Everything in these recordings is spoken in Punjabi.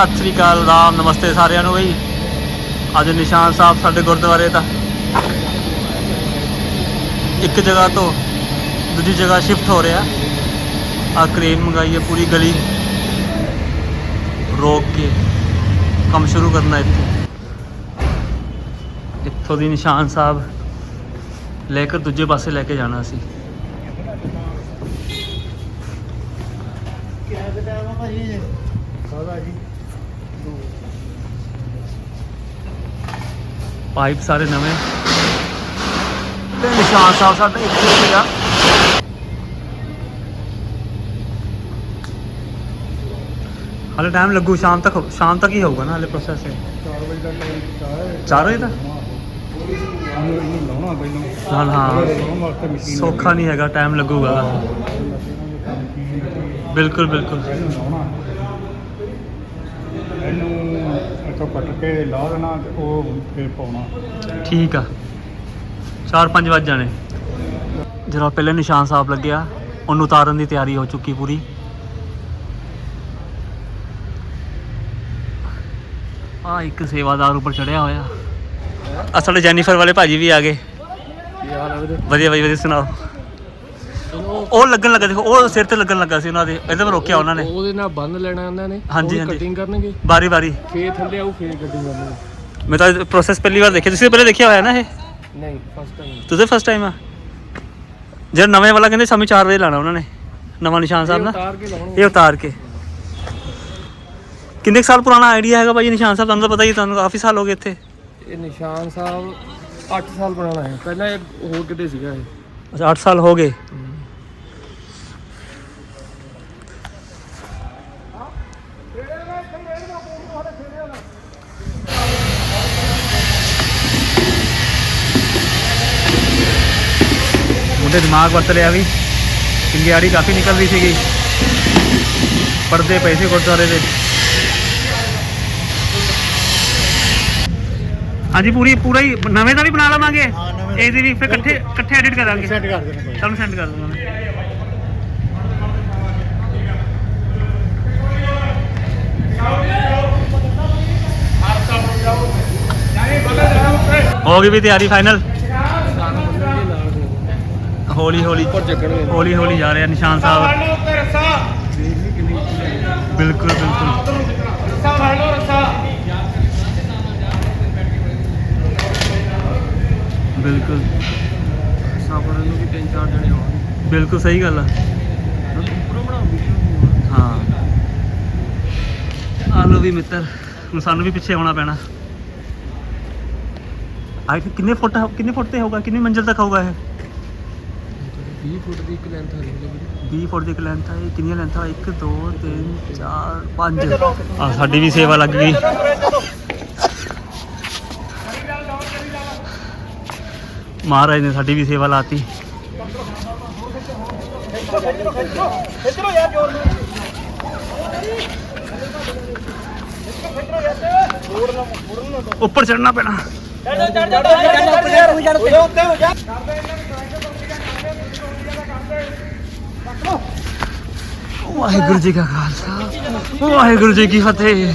ਸਤਿ ਸ੍ਰੀ ਅਕਾਲ ਰਾਮ ਨਮਸਤੇ ਸਾਰਿਆਂ ਨੂੰ ਬਈ। ਅੱਜ ਨਿਸ਼ਾਨ ਸਾਹਿਬ ਸਾਡੇ ਗੁਰਦੁਆਰੇ ਦਾ। ਇੱਕ ਜਗ੍ਹਾ ਤੋਂ ਦੂਜੀ ਜਗ੍ਹਾ ਸ਼ਿਫਟ ਹੋ ਰਿਹਾ। ਆ ਕ੍ਰੇਨ ਮੰਗਾਈ ਹੈ ਪੂਰੀ ਗਲੀ। ਰੋਕ ਕੇ ਕੰਮ ਸ਼ੁਰੂ ਕਰਨਾ ਇੱਥੇ। ਇੱਥੋਂ ਦੀ ਨਿਸ਼ਾਨ ਸਾਹਿਬ ਲੈ ਕੇ ਦੂਜੇ ਪਾਸੇ ਲੈ ਕੇ ਜਾਣਾ ਸੀ। ਪਾਈਪ ਸਾਰੇ ਨਵੇਂ ਤੇ ਨਿਸ਼ਾਨ ਸਾਹਿਬ ਸਾਡਾ ਇੱਥੇ ਸੀਗਾ ਹਾਲੇ ਟਾਈਮ ਲੱਗੂ ਸ਼ਾਮ ਤੱਕ ਸ਼ਾਮ ਤੱਕ ਹੀ ਹੋਊਗਾ ਨਾ ਹਾਲੇ ਪ੍ਰੋਸੈਸ ਹੈ 4 ਵਜੇ ਦਾ ਟਾਈਮ 4 ਵਜੇ ਤੱਕ ਇਹਨੂੰ ਲਾਉਣਾ ਪਹਿਲਾਂ ਹਾਂ ਹਾਂ ਲਾਉਣ ਵਾਸਤੇ ਮਸ਼ੀਨ ਸੌਖਾ ਨਹੀਂ ਹੈਗਾ ਟਾਈਮ ਲੱਗੂਗਾ ਬਿਲਕੁਲ ਬਿਲਕੁਲ ਇੱਥੋਂ ਕੱਟ ਕੇ ਲਾ ਦੇਣਾ ਤੇ ਉਹ ਫਿਰ ਪਾਉਣਾ। ਠੀਕ ਆ। 4-5 ਵਜ ਜਾਣੇ। ਜਦੋਂ ਪਹਿਲੇ ਨਿਸ਼ਾਨ ਸਾਹਿਬ ਲੱਗਿਆ ਉਹਨੂੰ ਉਤਾਰਨ ਦੀ ਤਿਆਰੀ ਹੋ ਚੁੱਕੀ ਪੂਰੀ। ਆ ਇੱਕ ਸੇਵਾਦਾਰ ਉੱਪਰ ਚੜਿਆ ਹੋਇਆ। ਸਾਡੇ ਜੈਨੀਫਰ ਵਾਲੇ ਭਾਜੀ ਵੀ ਆ ਗਏ। ਵਧੀਆ ਵਧੀਆ ਵਧੀਆ ਸੁਣਾਓ। ਉਹ ਲੱਗਣ ਲੱਗਾ ਦੇਖੋ ਉਹ ਸਿਰ ਤੇ ਲੱਗਣ ਲੱਗਾ ਸੀ ਉਹਨਾਂ ਦੇ ਇਹਦੇ ਪਰ ਰੋਕਿਆ ਉਹਨਾਂ ਨੇ। ਉਹਦੇ ਨਾਲ ਬੰਨ ਲੈਣਾ ਉਹਨਾਂ ਨੇ ਹਾਂਜੀ, ਹਾਂਜੀ। ਕਟਿੰਗ ਕਰਨਗੇ? ਬਾਰੀ ਬਾਰੀ ਫੇਰ ਥੱਲੇ ਆਉ ਫੇਰ ਕਟਿੰਗ ਕਰਨਗੇ। ਮੈਂ ਤਾਂ ਪ੍ਰੋਸੈਸ ਪਹਿਲੀ ਵਾਰ ਦੇਖਿਆ ਤੁਸੀਂ ਪਹਿਲੇ ਦੇਖਿਆ ਹੋਇਆ ਨਾ ਇਹ? ਨਹੀਂ ਫਸਟ ਟਾਈਮ ਤੁਸੀਂ ਫਸਟ ਟਾਈਮ ਆ? ਜਿਹੜਾ ਨਵੇਂ ਵਾਲਾ ਕਹਿੰਦੇ ਸ਼ਾਮੀ 4 ਵਜੇ ਲਾਣਾ ਉਹਨਾਂ ਨੇ ਨਵਾਂ ਨਿਸ਼ਾਨ ਸਾਹਿਬ ਨਾ। ਉਤਾਰ ਕੇ ਲਾਉਣਗੇ ਇਹ ਉਤਾਰ ਕੇ। ਕਿੰਨੇ ਕੁ ਸਾਲ ਪੁਰਾਣਾ ਆਈਡੀਆ ਹੈਗਾ ਭਾਈ ਨਿਸ਼ਾਨ ਸਾਹਿਬ? ਤੁਹਾਨੂੰ ਤਾਂ ਪਤਾ ਹੀ ਹੈ, ਤੁਹਾਨੂੰ ਕਾਫੀ ਸਾਲ ਹੋ ਗਏ ਇੱਥੇ। ਇਹ ਨਿਸ਼ਾਨ ਸਾਹਿਬ 8 ਸਾਲ ਬਣਾਉਣਾ ਹੈ। ਪਹਿਲਾਂ ਇਹ ਹੋਰ ਕਿਤੇ ਸੀਗਾ ਇਹ। ਅੱਛਾ 8 ਸਾਲ ਹੋ ਗਏ। ਮੁੰਡੇ ਦਿਮਾਗ ਵਰਤ ਲਿਆ ਵੀ। ਚਿੰਗਿਆੜੀ ਕਾਫੀ ਨਿਕਲ ਰਹੀ ਸੀਗੀ। ਪਰਦੇ ਪਏ ਸੀ ਗੁਰਦੁਆਰੇ ਦੇ। ਹਾਂਜੀ ਪੂਰੀ ਪੂਰਾ ਹੀ ਨਵੇਂ ਦਾ ਵੀ ਬਣਾ ਲਵਾਂਗੇ? ਇਹਦੀ ਵੀ ਫਿਰ ਇਕੱਠੇ ਇਕੱਠੇ ਐਡਿਟ ਕਰਾਂਗੇ। ਸੈੱਟ ਕਰ ਦੇਣਾ ਕੋਈ ਤੁਹਾਨੂੰ ਸੈਂਡ ਕਰ ਦੂੰਗਾ ਮੈਂ ਹੋ ਗਈ ਵੀ ਤਿਆਰੀ ਫਾਈਨਲ ਸਾਨੂੰ ਬੰਨਣਗੇ ਨਾਲ ਦੇ ਹੌਲੀ ਹੌਲੀ ਉੱਪਰ ਚੱਕਣਗੇ ਹੌਲੀ ਹੌਲੀ ਜਾ ਰਿਹਾ ਨਿਸ਼ਾਨ ਸਾਹਿਬ। ਬਿਲਕੁਲ ਬਿਲਕੁਲ। ਬਿਲਕੁਲ। ਸਾਬਰ ਨੂੰ ਵੀ ਤਿੰਨ ਚਾਰ ਜਣੇ ਹੋਣਗੇ ਬਿਲਕੁਲ ਸਹੀ ਗੱਲ ਆ। ਉੱਪਰੋਂ ਬਣਾਉਂਗੀ ਹਾਂ। ਆ ਲੋ ਵੀ ਮਿੱਤਰ, ਹੁਣ ਸਾਨੂੰ ਵੀ ਪਿੱਛੇ ਆਉਣਾ ਪੈਣਾ। ਆਈ ਕਿੰਨੇ ਫੁੱਟ ਕਿੰਨੇ ਫੁੱਟ ਤੇ ਹੋਊਗਾ? ਕਿੰਨੀ ਮੰਜ਼ਿਲ ਤੱਕ ਹੋਊਗਾ ਇਹ? 20 ਫੁੱਟ ਦੀ ਇੱਕ ਲੈਂਥ ਆ ਰਹੀ 20 ਫੁੱਟ ਦੀ ਲੈਂਥ ਹੈ ਇਹ ਕਿੰਨੀਆਂ ਲੈਂਥਾਂ 1 2 3 4 5 ਆ ਸਾਡੀ ਵੀ ਸੇਵਾ ਲੱਗ ਗਈ। ਮਹਾਰਾਜ ਨੇ ਸਾਡੀ ਵੀ ਸੇਵਾ ਲਾਤੀ। ਉੱਪਰ ਚੜਨਾ ਪੈਣਾ। ਵਾਹਿਗੁਰੂ ਜੀ ਕਾ ਖਾਲਸਾ। ਵਾਹਿਗੁਰੂ ਜੀ ਕੀ ਫਤਿਹ।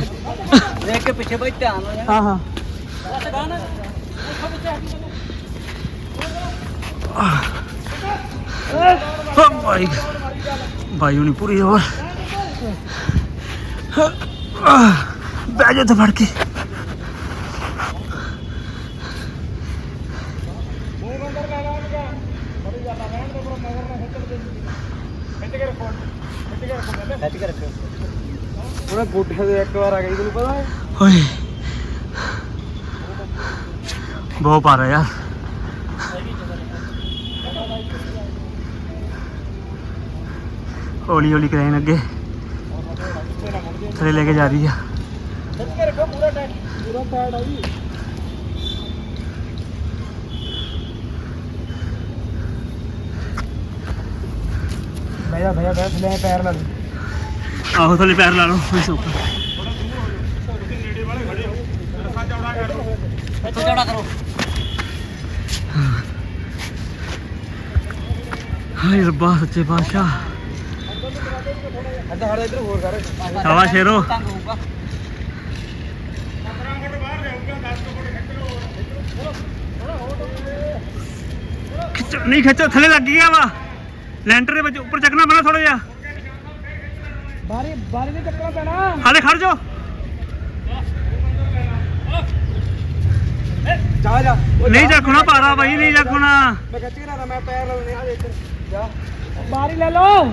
ਦੇਖ ਕੇ ਪਿੱਛੇ ਬਈ ਧਿਆਨ ਹੋ ਜਾ ਹਾਂ ਹਾਂ। ਹਾਂ ਭਾਈ ਭਾਈ ਹੁਣੀ ਪੂਰੀ ਹੋਰ ਬਹਿ ਜਾ ਤੇ ਫੜ ਕੇ। ਖਿੱਚ ਕੇ ਰੱਖੋ ਉਹਨਾਂ ਗੋਡੇ ਦੇ ਇੱਕ ਵਾਰ ਆ ਗਈ ਤੈਨੂੰ ਪਤਾ ਹੈ ਓਏ। ਬਹੁਤ ਭਾਰਾ ਯਾਰ। ਹੌਲੀ ਹੌਲੀ ਕਰਾਈਨ ਅੱਗੇ। ਥੱਲੇ ਲੈ ਕੇ ਜਾ ਰਹੀ ਆ। ਖਿੱਚ ਕੇ ਰੱਖੋ ਪੂਰਾ ਟਾਈਟ ਪੂਰਾ ਟਾਈਟ ਆ ਜੀ ਬਹਿ ਜਾ ਬਹਿ ਜਾ ਬਹਿ ਥੱਲੇ ਪੈਰ ਲਾ ਦੇ। ਆਹੋ ਥੱਲੇ ਪੈਰ ਲਾ ਲਓ ਕੋਈ ਸੌਖਾ। ਇੱਥੋਂ ਚੌੜਾ ਕਰੋ। ਹਾਏ ਰੱਬਾ ਸੱਚੇ ਬਾਦਸ਼ਾਹ ਅੱਧਾ ਹੋਰ ਕਰ। ਸ਼ਾਬਾਸ਼ ਸ਼ੇਰੋ। ਤੰਗ ਹੋਊਗਾ। ਖਿੱਚ ਨਹੀਂ ਖਿੱਚੋ ਥੱਲੇ ਲੱਗ ਗਿਆ ਵਾ। ਲੈਂਟਰ ਦੇ ਵਿੱਚ ਉੱਪਰ ਚੱਕਣਾ ਪੈਣਾ ਥੋੜਾ ਜਿਹਾ। ਬਾਰੀ ਬਾਰੀ ਦੇ ਚੱਕਰਾਂ ਪੈਣਾ। ਹਾਲੇ ਖੜ ਜਾ ਜਾ। ਨਹੀਂ ਚੱਕਣਾ ਭਾਰਾ ਬਾਈ ਨਹੀਂ ਚੱਕਣਾ। ਮੈਂ ਕੱਚੀ ਨਾ ਮੈਂ ਪੈਰ ਲਾਉਣੇ ਆ ਇੱਧਰ ਜਾ। ਬਾਰੀ ਲੈ ਲਓ।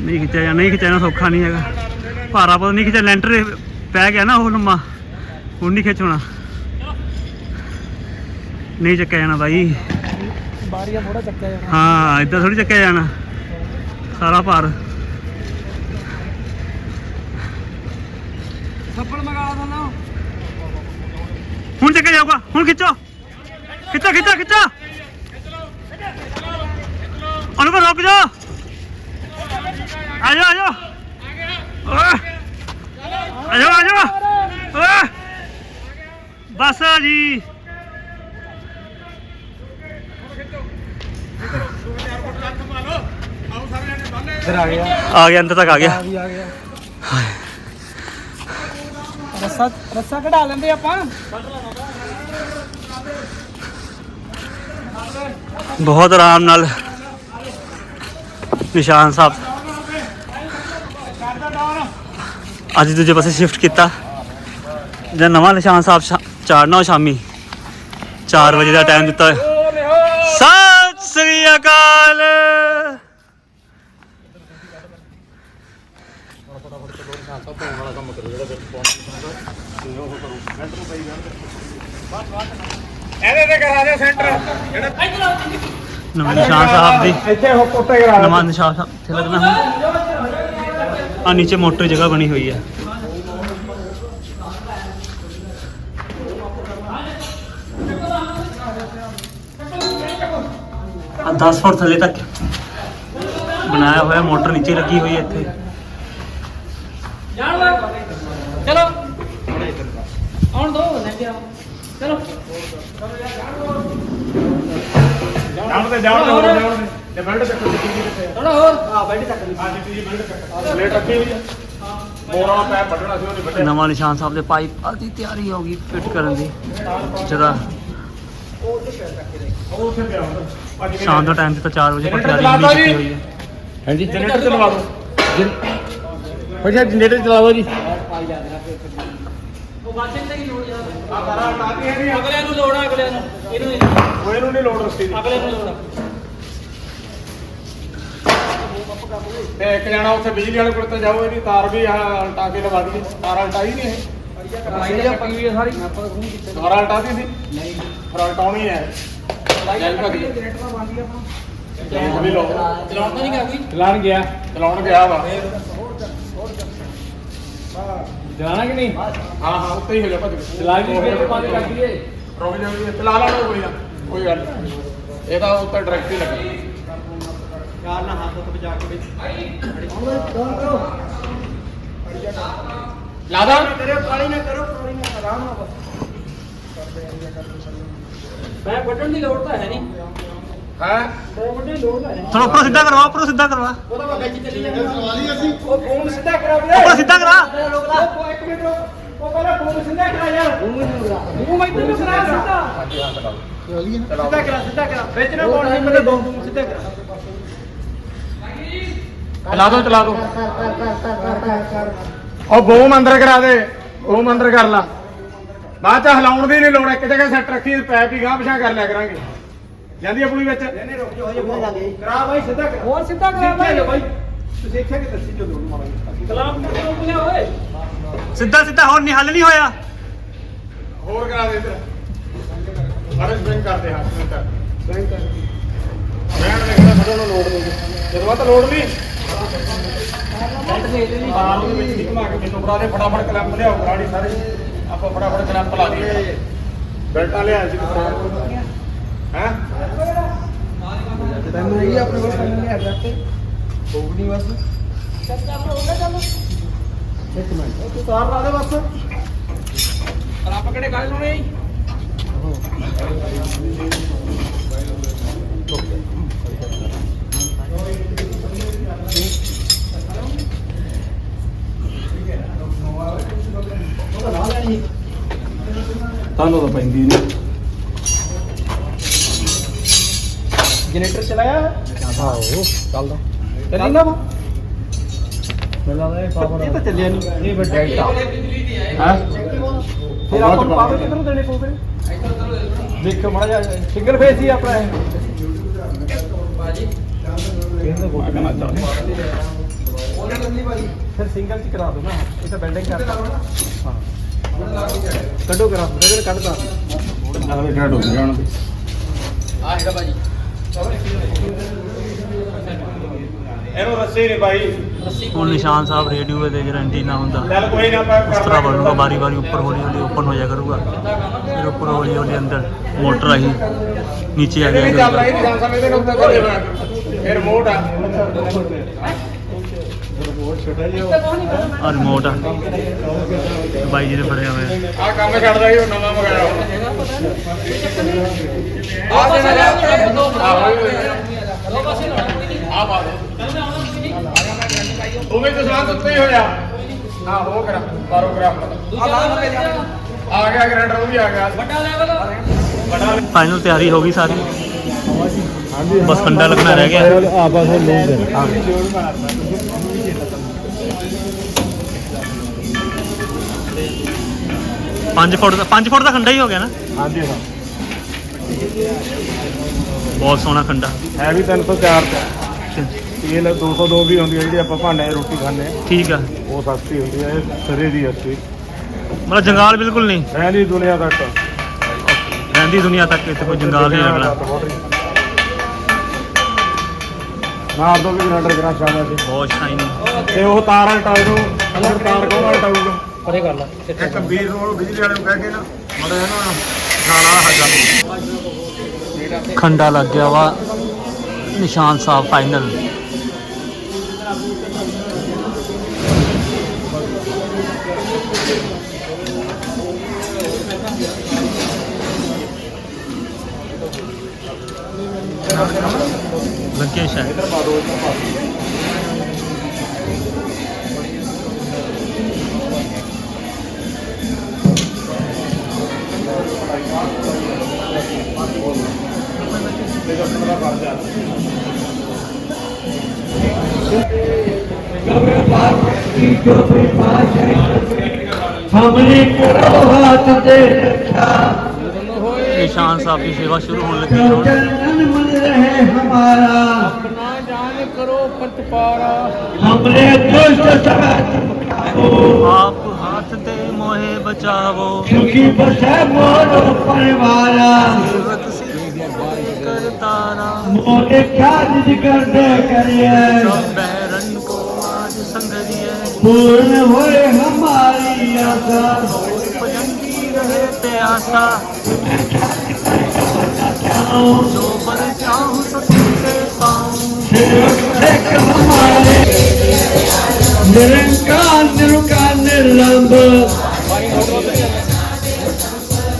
ਨਹੀਂ ਖਿੱਚਿਆ ਜਾ ਨਹੀਂ ਖਿੱਚਿਆ ਜਾਣਾ ਸੌਖਾ ਨਹੀਂ ਹੈਗਾ। ਭਾਰਾ ਪਤਾ ਨਹੀਂ ਖਿੱਚਿਆ ਲੈਂਟਰ ਪੈ ਗਿਆ ਨਾ ਉਹ ਲੰਮਾ। ਹੁਣ ਨਹੀਂ ਖਿੱਚਣਾ। ਨਹੀਂ ਚੱਕਿਆ ਜਾਣਾ ਬਾਈ। ਬਾਰੀਆ ਥੋੜਾ ਚੱਕਿਆ ਜਾਣਾ। ਹਾਂ ਇੱਦਾਂ ਥੋੜੀ ਚੱਕਿਆ ਜਾਣਾ। ਸਾਰਾ ਭਾਰ। ਥੱਪੜ ਮਗਾ ਦਣਾ ਹੁਣ ਚੱਕਿਆ ਜਾਊਗਾ। ਹੁਣ ਖਿੱਚੋ। ਖਿੱਚੋ ਖਿੱਚੋ ਖਿੱਚੋ। ਅਨੁਭਵ ਰੁਕ ਜਾ। ਆ ਜਾ ਆ ਜਾ। ਓਏ। ਆ ਜਾ ਆ ਜਾ। ਓਏ। ਬਸ ਜੀ। ਫਿਰ ਆ ਗਿਆ ਆ ਗਿਆ ਅੰਦਰ ਤੱਕ ਆ ਗਿਆ ਵੀ ਆ ਗਿਆ ਰੱਸਾ ਰੱਸਾ ਕਢਾ ਲੈਂਦੇ ਆਪਾਂ ਬਹੁਤ ਆਰਾਮ ਨਾਲ ਨਿਸ਼ਾਨ ਸਾਹਿਬ ਅੱਜ ਦੂਜੇ ਪਾਸੇ ਸ਼ਿਫਟ ਕੀਤਾ ਜਾਂ ਨਵਾਂ ਨਿਸ਼ਾਨ ਸਾਹਿਬ ਸ਼ਾ- ਚਾੜਨਾ ਉਹ ਸ਼ਾਮੀ 4 ਵਜੇ ਦਾ ਟਾਈਮ ਦਿੱਤਾ ਹੋਇਆ ਸਤਿ ਸ੍ਰੀ ਅਕਾਲ ਇਹਦੇ ਤੇ ਕਰਾ ਦੇ ਸੈਂਟਰ ਨਵਾਂ ਨਿਸ਼ਾਨ ਸਾਹਿਬ ਦੀ। ਇੱਥੇ ਹੋ ਕੋਟੇ ਕਰਾ ਨਵਾਂ ਨਿਸ਼ਾਨ ਸਾਹਿਬ ਇੱਥੇ ਲੱਗਣਾ ਹੈ ਆ ਨੀਚੇ ਮੋਟਰ ਜਗ੍ਹਾ ਬਣੀ ਹੋਈ ਹੈ। ਆ 10 ਫੁੱਟ ਥੱਲੇ ਤੱਕ ਬਣਾਇਆ ਹੋਇਆ ਮੋਟਰ ਨੀਚੇ ਲੱਗੀ ਹੋਈ ਹੈ ਇੱਥੇ। ਚਲੋ। ਆਉਣ ਦੋ ਲੈ ਕੇ ਆਓ। ਚਲੋ ਜਾਣ ਤੇ ਜਾਣ ਤੇ ਹੋਰ ਜਾਣ ਤੇ ਤੇ ਬੈਲਟ ਚੱਕ ਦਿੱਤੀ ਜੀ ਕਿੱਥੇ ਥੋੜਾ ਹੋਰ ਹਾਂ ਬੈਠ ਤੱਕ ਆ ਜਿੱਤੀ ਜੀ ਬੈਲਟ ਚੱਕ ਪਲੇਟ ਰੱਖੀ ਹੋਈ ਆ ਮੋਰਾਂ ਪੈ ਵੱਢਣਾ ਸੀ ਉਹਨੇ ਵੱਢਿਆ ਨਵਾਂ ਨਿਸ਼ਾਨ ਸਾਹਿਬ ਦੇ ਪਾਈਪ ਆਦੀ ਤਿਆਰੀ ਹੋ ਗਈ ਫਿੱਟ ਕਰਨ ਦੀ ਕੇ ਸ਼ਾਮ ਦਾ ਟਾਈਮ ਦਿੱਤਾ 4 ਵਜੇ ਜੀ। ਕੀਤੀ ਹੋਈ ਹੈ ਹਾਂਜੀ ਜਨਰੇਟਰ ਚਲਵਾ ਦਿਓ ਭਾਈ ਜਨਰੇਟਰ ਚਲਾਓ ਜੀ ਤੇ ਹੀ ਲੋੜ ਜਾ ਆ ਸਾਰਾ ਹਟਾਤੀ ਹੈ ਨਹੀਂ ਅਗਲੇ ਨੂੰ ਲੋੜ ਆ ਅਗਲੇ ਨੂੰ। ਇਹਨੂੰ ਨਹੀਂ। ਉਹ ਇਹਨੂੰ ਨਹੀਂ ਲੋੜ ਰਸਤੀ ਦੀ। ਅਗਲੇ ਨੂੰ ਲੋੜ ਆ। ਤੇ ਇੱਕ ਜਣਾ ਉੱਥੇ ਬਿਜਲੀ ਵਾਲੇ ਕੋਲ ਤੇ ਜਾਓ ਇਹਦੀ ਤਾਰ ਵੀ ਆਹ ਉਲਟਾ ਕੇ ਲਵਾ ਦਈਏ। ਤਾਰ ਉਲਟਾਈ ਨਹੀਂ ਇਹ। ਹੋਈ ਹੈ ਸਾਰੀ। ਤਾਰ ਉਲਟਾਤੀ ਸੀ। ਨਹੀਂ ਫਿਰ ਉਲਟਾਉਣੀ ਹੈ। ਜੈਲ ਭੱਜ। ਗਈ ਜਨਰੇਟਰ ਬੰਦੀ ਆਪਾਂ ਵੀ ਲਓ। ਚਲਾਉਣ ਤਾਂ ਨਹੀਂ ਗਿਆ ਕੋਈ। ਚਲਾਣ ਗਿਆ। ਚਲਾਉਣ ਗਿਆ ਵਾ। ਜਾਣਾ ਕਿ ਨਹੀਂ? ਹਾਂ ਹਾਂ ਉੱਤੇ ਹੀ ਹੋ ਜਾ ਭੱਜ ਕੇ ਚਲਾ ਵੀ ਕੇ ਬੰਦ ਕਰ ਦਈਏ ਰੁਕ ਜਾ ਵੀ ਚਲਾ ਲੈਣਾ ਕੋਈ ਨਾ ਕੋਈ ਗੱਲ ਨੀ। ਇਹ ਤਾਂ ਉੱਤੇ ਡਾਇਰੈਕਟ ਹੀ ਲੱਗਾ। ਯਾਰ ਨਾ ਹੱਥ ਉੱਤੇ ਬਚਾ ਕੇ ਵਿੱਚ। ਲਾਦਾ? ਕਰਿਓ ਕਾਲੀ ਨਾ ਕਰੋ ਕਾਲੀ ਨਾ ਆਰਾਮ ਨਾਲ ਬਸ। ਮੈਂ ਵੱਢਣ ਦੀ ਲੋੜ ਤਾਂ ਹੈ ਨਹੀਂ। ਹੈ? ਉੱਪਰੋਂ ਸਿੱਧਾ ਕਰਵਾ ਉੱਪਰੋਂ ਸਿੱਧਾ ਕਰਵਾ। ਉਹਦਾ ਮੈਂ ਚੱਲੀ ਜਾਂਦਾ ਉਹ ਫੋਨ ਸਿੱਧਾ ਕਰਾ ਵੀਰੇ। ਉੱਪਰੋਂ ਸਿੱਧਾ ਕਰਾ। ਉਹ ਇੱਕ ਮਿੰਟ ਰੁਕ। ਉਹ ਪਹਿਲਾਂ ਫੋਨ ਸਿੱਧਾ ਕਰਾ ਯਾਰ। ਮੂੰਹ ਮੈਂ ਤੈਨੂੰ ਸੁਣਾ ਸਿੱਧਾ ਸਿੱਧਾ ਕਰਾ ਸਿੱਧਾ ਕਰਾ। ਵਿੱਚ ਨਾ ਬੋਲ ਨਹੀਂ ਮੇਰੇ ਦੋ ਸਿੱਧਾ ਕਰਾ। ਚਲਾ ਦੋ ਚਲਾ ਦੋ। ਉਹ ਬੂਮ ਅੰਦਰ ਕਰਾ ਦੇ ਬੂਮ ਅੰਦਰ ਕਰ ਲਾ। ਬਾਅਦ ਚ ਹਿਲਾਉਣ ਦੀ ਨਹੀਂ ਲੋੜ ਇੱਕ ਜਗ੍ਹਾ ਸੈੱਟ ਰੱਖੀ ਪੈਪ ਹੀ ਗਾਂ ਪਿਛਾਂ ਕਰ ਲਿਆ ਕਰਾਂਗੇ। ਜਾਂਦੀ ਆਪਣੀ ਵਿੱਚ? ਕਰਾ ਬਾਈ ਸਿੱਧਾ ਕਰਾ। ਹੋਰ ਸਿੱਧਾ ਕਰਾ ਬਾਈ। ਤੁਸੀਂ ਇੱਥੇ ਕਿ ਦੱਸੀ ਜੋ ਦੋਨੋਂ ਮਾੜਾ ਕਲਾਮ ਕਿਉਂ ਬੁਲਿਆ ਓਏ? ਸਿੱਧਾ ਸਿੱਧਾ ਹੁਣ ਨਹੀਂ ਹੱਲ ਨਹੀਂ ਹੋਇਆ। ਹੋਰ ਕਰਾ ਦੇ ਇੱਧਰ। ਫਰਸ਼ ਬੈਂਕ ਕਰਦੇ ਹਾਂ ਬੈਂਕ ਕਰ। ਬੈਂਕ ਕਰ। ਬੈਂਕ ਦੇ ਕਿਹੜਾ ਫੜਨ ਨੂੰ ਲੋੜ ਨਹੀਂ। ਜਦੋਂ ਬਾਅਦ ਲੋੜ ਨਹੀਂ। ਬਾਹਰ ਦੇ ਵਿੱਚ ਨਹੀਂ ਘੁਮਾ ਕੇ ਮੈਨੂੰ ਫੜਾ ਦੇ ਫਟਾਫਟ ਕਲੈਂਪ ਲਿਆਓ ਗਾੜੀ ਸਾਰੇ। ਆਪਾਂ ਫਟਾਫਟ ਕਲੈਂਪ ਲਾ ਦਈਏ। ਬੈਲਟਾਂ ਲਿਆ ਸੀ ਹੈ? ਤੈਨੂੰ ਇਹ ਆਪਣੇ ਕੋਲ ਕੰਮ ਨਹੀਂ ਹੈਗਾ ਤੇ ਹੋਊ ਨਹੀਂ ਬਸ। ਇੱਕ ਮਿੰਟ। ਤੂੰ ਤਾਰ ਲਾ ਦੇ ਬਸ। ਪਰ ਆਪਾਂ ਕਿਹੜੇ ਗੱਲ ਲਾਉਣੇ ਆਈ ਤੁਹਾਨੂੰ ਤਾਂ ਪੈਂਦੀ ਨਹੀਂ ਜਨਰੇਟਰ ਚਲਾਇਆ ਆਹੋ ਚੱਲਦਾ ਚੱਲੀ ਨਾ ਵਾ ਇਹ ਤਾਂ ਚੱਲਿਆ ਨਹੀਂ ਇਹ ਵੱਡਾ ਹੈ ਫਿਰ ਆਪਾਂ ਨੂੰ ਪਾਵਰ ਕਿੱਧਰੋਂ ਦੇਣੇ ਪਊਗੇ? ਦੇਖੋ ਮਾੜਾ ਜਿਹਾ ਸਿੰਗਲ ਫੇਸ ਹੀ ਆਪਣਾ ਇਹ। ਫਿਰ ਸਿੰਗਲ ਚ ਕਰਾ ਦੋ ਨਾ ਇਹ ਤਾਂ ਬਿਲਡਿੰਗ ਕਰ ਹਾਂ। ਕੱਢੋ ਕਰਾ ਦੋ ਇਹਦੇ ਕੱਢਦਾ ਅਗਲੇ ਕਿਹੜਾ ਡੁੱਬ ਗਿਆ ਹੁਣ। ਆ ਹੈਗਾ ਭਾਜੀ। ਇਹਨੂੰ ਰੱਸੀ ਨਹੀਂ ਰੱਸੀ ਹੁਣ ਨਿਸ਼ਾਨ ਸਾਹਿਬ ਰੇਡੀਓ ਦੇ ਗਾਰੰਟੀ ਨਾ ਹੁੰਦਾ ਚੱਲ ਕੋਈ ਨਾ ਆਪਾਂ ਇਸ ਤਰ੍ਹਾਂ ਬਣੂਗਾ ਵਾਰੀ ਵਾਰੀ ਉੱਪਰ ਹੌਲੀ ਹੌਲੀ ਓਪਨ ਹੋ ਜਾਇਆ ਕਰੂਗਾ। ਫਿਰ ਉੱਪਰ ਹੌਲੀ ਹੌਲੀ ਅੰਦਰ ਮੋਟਰ ਆਹੀ ਨੀਚੇ ਆ ਚੱਲ ਕਰੇ ਫਿਰ ਆ। ਔਰ ਰਿਮੋਟ ਆ ਬਾਈ ਜੀ ਨੇ ਫੜਿਆ ਹੋਇਆ ਆ ਕੰਮ ਛੱਡਦਾ ਹੀ ਨਵਾਂ ਮਗਾਇਆ ਆ ਦੇ ਨਾਲ ਆ ਪਾ ਦੋ ਉਵੇਂ ਤਾਂ ਸਾਥ ਉੱਤੇ ਹੀ ਹੋਇਆ ਹਾਂ ਹੋ ਕਰਾ ਬਾਰੋ ਕਰਾ ਆ ਗਿਆ ਗ੍ਰੈਂਡਰ ਉਹ ਵੀ ਆ ਗਿਆ ਵੱਡਾ ਲੈਵਲ ਫਾਈਨਲ ਤਿਆਰੀ ਹੋ ਗਈ ਸਾਰੀ बस कंडा लगना रह गया 5 ਫੁੱਟ ਦਾ 5 ਫੁੱਟ ਦਾ ਖੰਡਾ ਹੀ ਹੋ ਗਿਆ ਨਾ? ਹਾਂਜੀ ਹਾਂ। ਬਹੁਤ ਸੋਹਣਾ ਖੰਡਾ। ਹੈ ਵੀ 304 ਚ ਤੇਲ 202 ਵੀ ਹੁੰਦੀ ਹੈ ਜਿਹੜੀ ਆਪਾਂ ਭਾਂਡੇ ਰੋਟੀ ਖਾਂਦੇ ਆ। ਠੀਕ ਆ। ਉਹ ਸਸਤੀ ਹੁੰਦੀ ਹੈ ਸਰੇ ਦੀ ਅੱਛੀ ਮਤਲਬ ਜੰਗਾਲ ਬਿਲਕੁਲ ਨਹੀਂ? ਰਹਿੰਦੀ ਦੁਨੀਆ ਤੱਕ। ਰਹਿੰਦੀ ਦੁਨੀਆ ਤੱਕ ਇੱਥੇ ਕੋਈ ਜੰਗਾਲ ਨਹੀਂ ਲੱਗਣਾ ਮਾਰ ਦੋ ਵੀ ਗ੍ਰਾਂਡਰ ਕਰਾ ਸ਼ਾਮਾ ਸੀ ਬਹੁਤ ਸ਼ਾਈਨਿੰਗ ਤੇ ਉਹ ਤਾਰ ਹਟਾਓ ਨੂੰ ਤਾਰ ਕੋਲ ਹਟਾਊਗਾ ਪਰੇ ਕਰ ਲਾ ਇੱਕ ਵੀਰ ਨੂੰ ਬਿਜਲੀ ਵਾਲੇ ਨੂੰ ਕਹਿ ਕੇ ਨਾ ਮੜਾ ਇਹਨਾਂ ਨੂੰ ਨਾਲਾ ਹੱਜਾ ਖੰਡਾ ਲੱਗ ਗਿਆ ਵਾ ਨਿਸ਼ਾਨ ਸਾਹਿਬ ਫਾਈਨਲ ਲੱਗੇ ਸ਼ਾਇਦ। ਇੱਧਰ ਪਾ ਦੋ ਇੱਧਰ ਪਾ ਹਮਨੇ ਕਰੋ ਹਾਥ ਦੇ ਰੱਖਾ ਨਿਸ਼ਾਨ ਸਾਹਿਬ ਦੀ ਸੇਵਾ ਸ਼ੁਰੂ ਹੋਣ ਲੱਗੀ ਹੁਣ ਜਨਨ ਮਨ ਰਹੇ ਹਮਾਰਾ ਆਪਣਾ ਜਾਨ ਕਰੋ ਪ੍ਰਤਪਾਰਾ ਹਮਨੇ ਦੁਸ਼ਟ ਸਾਥ बचाओ दुखी बसे मोरो परिवार। क्या जिद कर दे करिए। बहरन को आज संग दिए पूर्ण हो हमारी आशा। भजन की रहे जो हमारे। निरंकार निरुकार निर्लंब।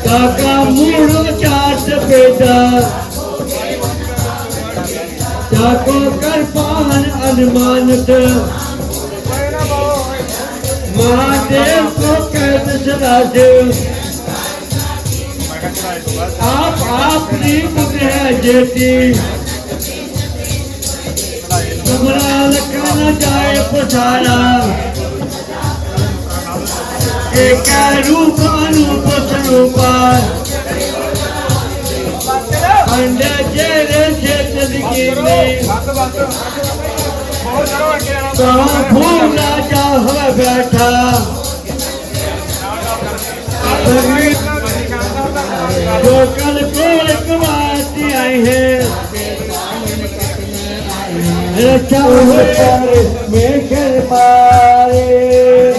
काका मूढ़ चाट बेटा चाको कर पान अनुमानित महादेव को कैद सदा देव आप आपनी मुद्रा जेती कमरा लखन जाए पसारा જયકાર રૂપાનું પસરૂપા અંડ જય છે તદગીને તો ભૂલ રાજા હવે બેઠા जो कल पेड़ कमाती आई है में घर मारे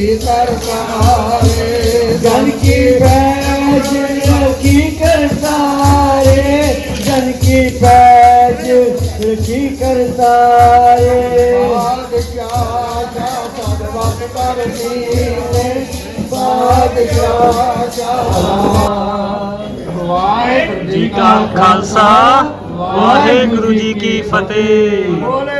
ਕੀ ਕਰ ਕਮਾਵੇ ਜਨ ਕੀ ਬੈਜ ਕੀ ਕਰਤਾ ਰੇ ਜਨ ਕੀ ਬੈਜ ਕੀ ਕਰਤਾ ਰੇ ਬਾਦਸ਼ਾਹ ਦਾ ਪਰਵਾਹ ਕਰਨੀ ਤੇ ਬਾਦਸ਼ਾਹ ਦਾ ਵਾਹਿਗੁਰੂ ਜੀ ਕਾ ਖਾਲਸਾ ਵਾਹਿਗੁਰੂ ਜੀ ਕੀ ਫਤਿਹ।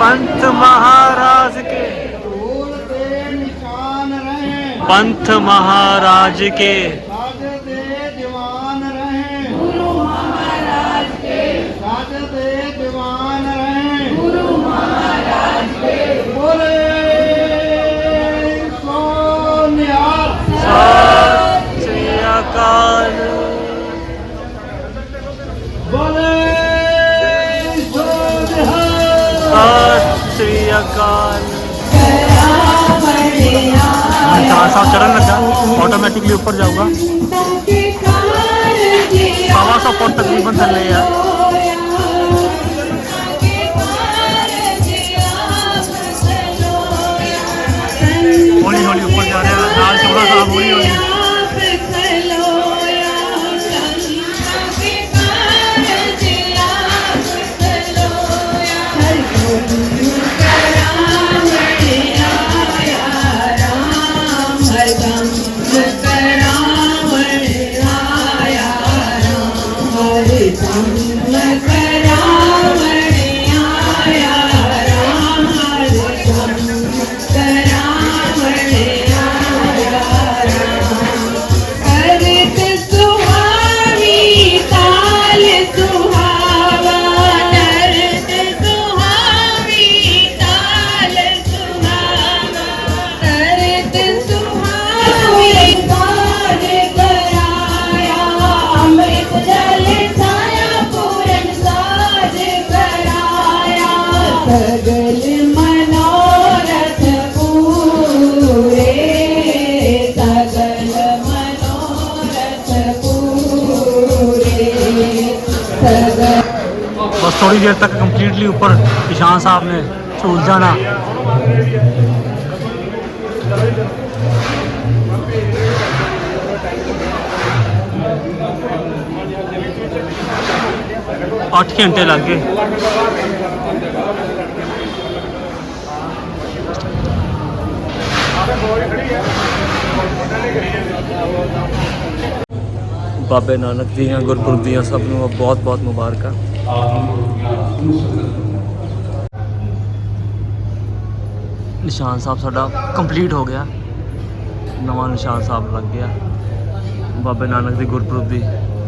ਪੰਥ ਮਹਾਰਾਜ ਕੇ। ਧੂਲ ਤੇ ਨਿਸ਼ਾਨ ਰਹੇ। ਪੰਥ ਮਹਾਰਾਜ ਕੇ। ਸਾਜ ਦੇ ਦੀਵਾਨ ਰਹੇ। ਗੁਰੂ ਮਹਾਰਾਜ ਕੇ। ਸਾਜ ਦੇ ਦੀਵਾਨ ਰਹੇ। ਗੁਰੂ ਮਹਾਰਾਜ ਕੇ। ਬੋਲੇ ਸੋਨਿਆ ਸਤਿ ਸ੍ਰੀ ਅਕਾਲ। ਬੋਲੇ ਸੋਨਿਆ ਸ੍ਰੀ ਅਕਾਲ। ਹੁਣ ਚਾਰ ਸਾਹਿਬ ਚੜਨ ਲੱਗਾ ਆਟੋਮੈਟਿਕਲੀ ਉੱਪਰ ਜਾਊਗਾ। ਸਵਾ ਸੌ ਫੁੱਟ ਤਕਰੀਬਨ ਥੱਲੇ ਆ। ਹੌਲੀ ਹੌਲੀ तक कंप्लीटली ऊपर ईशान साहब ने झूल जाना ਅੱਠ ਘੰਟੇ ਲੱਗ ਗਏ ਬਾਬੇ ਨਾਨਕ ਦੀਆਂ ਗੁਰਪੁਰਬ ਦੀਆਂ ਸਭ ਨੂੰ ਬਹੁਤ ਬਹੁਤ ਮੁਬਾਰਕਾਂ ਨਿਸ਼ਾਨ ਸਾਹਿਬ ਸਾਡਾ ਕੰਪਲੀਟ ਹੋ ਗਿਆ। ਨਵਾਂ ਨਿਸ਼ਾਨ ਸਾਹਿਬ ਲੱਗ ਗਿਆ। ਬਾਬੇ ਨਾਨਕ ਦੇ ਗੁਰਪੁਰਬ ਦੀ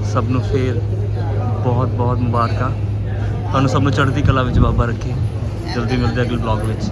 ਸਭ ਨੂੰ ਫੇਰ ਬਹੁਤ ਬਹੁਤ ਮੁਬਾਰਕਾਂ। ਤੁਹਾਨੂੰ ਸਭ ਨੂੰ ਚੜ੍ਹਦੀ ਕਲਾ ਵਿੱਚ ਬਾਬਾ ਰੱਖੇ। ਜਲਦੀ ਮਿਲਦੇ ਹਾਂ ਅਗਲੇ ਬਲੌਗ ਵਿੱਚ।